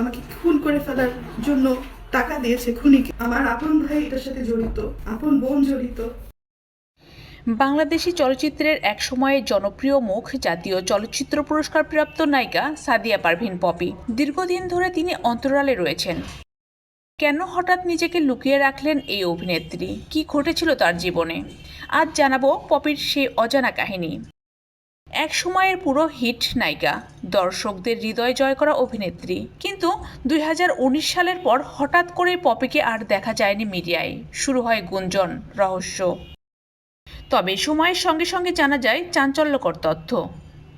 আমাকে খুন করে ফেলার জন্য টাকা দিয়েছে খুনিকে। আমার আপন ভাই এটার সাথে জড়িত, আপন বোন জড়িত। বাংলাদেশি চলচ্চিত্রের এক সময়ের জনপ্রিয় মুখ জাতীয় চলচ্চিত্র পুরস্কার প্রাপ্ত নায়িকা সাদিয়া পারভিন পপি। দীর্ঘদিন ধরে তিনি অন্তরালে রয়েছেন। কেন হঠাৎ নিজেকে লুকিয়ে রাখলেন এই অভিনেত্রী? কি ঘটেছিল তার জীবনে? আজ জানাব পপির সেই অজানা কাহিনী। এক সময়ের পুরো হিট নায়িকা। দর্শকদের হৃদয় জয় করা অভিনেত্রী। কিন্তু দুই হাজার উনিশ সালের পর হঠাৎ করে পপিকে আর দেখা যায়নি মিডিয়ায়। শুরু হয় গুঞ্জন, রহস্য। তবে সময়ের সঙ্গে সঙ্গে জানা যায় চাঞ্চল্যকর তথ্য।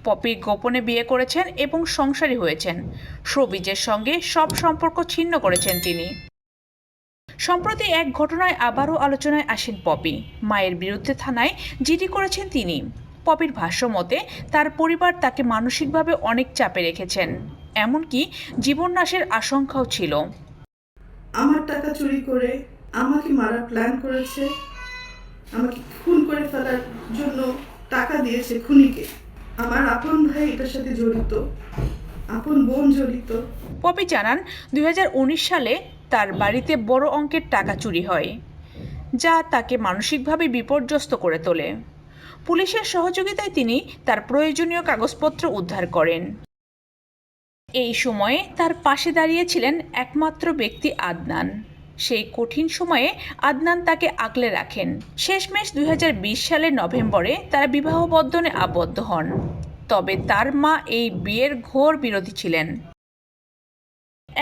পপি গোপনে বিয়ে করেছেন এবং সংসারী হয়েছেন। শোবিজের সঙ্গে সব সম্পর্ক ছিন্ন করেছেন তিনি। সম্প্রতি এক ঘটনায় আবারও আলোচনায় আসেন পপি। মায়ের বিরুদ্ধে থানায় জিডি করেছেন তিনি। পপির ভাষ্য মতে তার পরিবার তাকে মানসিকভাবে অনেক চাপে রেখেছেন। এমনকি জীবন নাশের আশঙ্কাও ছিল। আমার টাকা চুরি করে আমাকে মারার প্ল্যান করেছে আমাকে খুন করে ফেলার জন্য টাকা দিয়েছে খুনিকে। আমার আপন ভাই এটার সাথে জড়িত আপন বোন জড়িত। পপি জানান দুই হাজার উনিশ সালে তার বাড়িতে বড় অঙ্কের টাকা চুরি হয় যা তাকে মানসিকভাবে বিপর্যস্ত করে তোলে। পুলিশের সহযোগিতায় তিনি তার প্রয়োজনীয় কাগজপত্র উদ্ধার করেন। এই সময়ে তার পাশে দাঁড়িয়েছিলেন একমাত্র ব্যক্তি আদনান। সেই কঠিন সময়ে আদনান তাকে আগলে রাখেন। শেষমেশ দুই সালের নভেম্বরে তারা বিবাহ বন্ধনে আবদ্ধ হন। তবে তার মা এই বিয়ের ঘোর বিরোধী ছিলেন।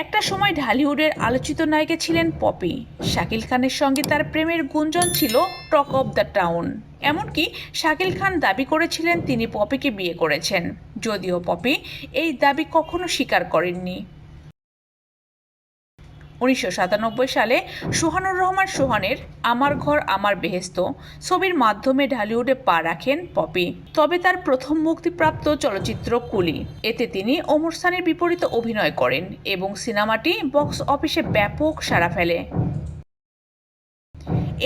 একটা সময় ঢালিউডের আলোচিত নায়িকা ছিলেন পপি। শাকিল খানের সঙ্গে তার প্রেমের গুঞ্জন ছিল টক অব দ্য টাউন। এমনকি শাকিল খান দাবি করেছিলেন তিনি পপিকে বিয়ে করেছেন। যদিও পপি এই দাবি কখনো স্বীকার করেননি। উনিশশো সাতানব্বই সালে সোহানুর রহমান সোহানের আমার ঘর, আমার বেহেস্ত ছবির মাধ্যমে ঢালিউডে পা রাখেন পপি। তবে তার প্রথম মুক্তিপ্রাপ্ত চলচ্চিত্র কুলি। এতে তিনি ওমর সানের বিপরীতে অভিনয় করেন এবং সিনেমাটি বক্স অফিসে ব্যাপক সাড়া ফেলে।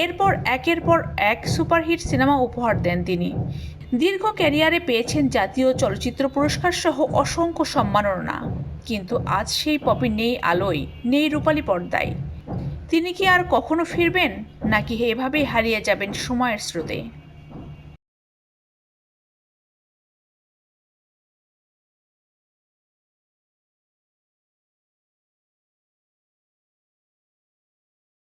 এরপর একের পর এক সুপারহিট সিনেমা উপহার দেন তিনি। দীর্ঘ ক্যারিয়ারে পেয়েছেন জাতীয় চলচ্চিত্র পুরস্কার সহ অসংখ্য সম্মাননা। কিন্তু আজ সেই পপি নেই আলোয়, নেই রূপালী পর্দায়। তিনি কি আর কখনো ফিরবেন? নাকি এভাবেই হারিয়ে যাবেন সময়ের স্রোতে?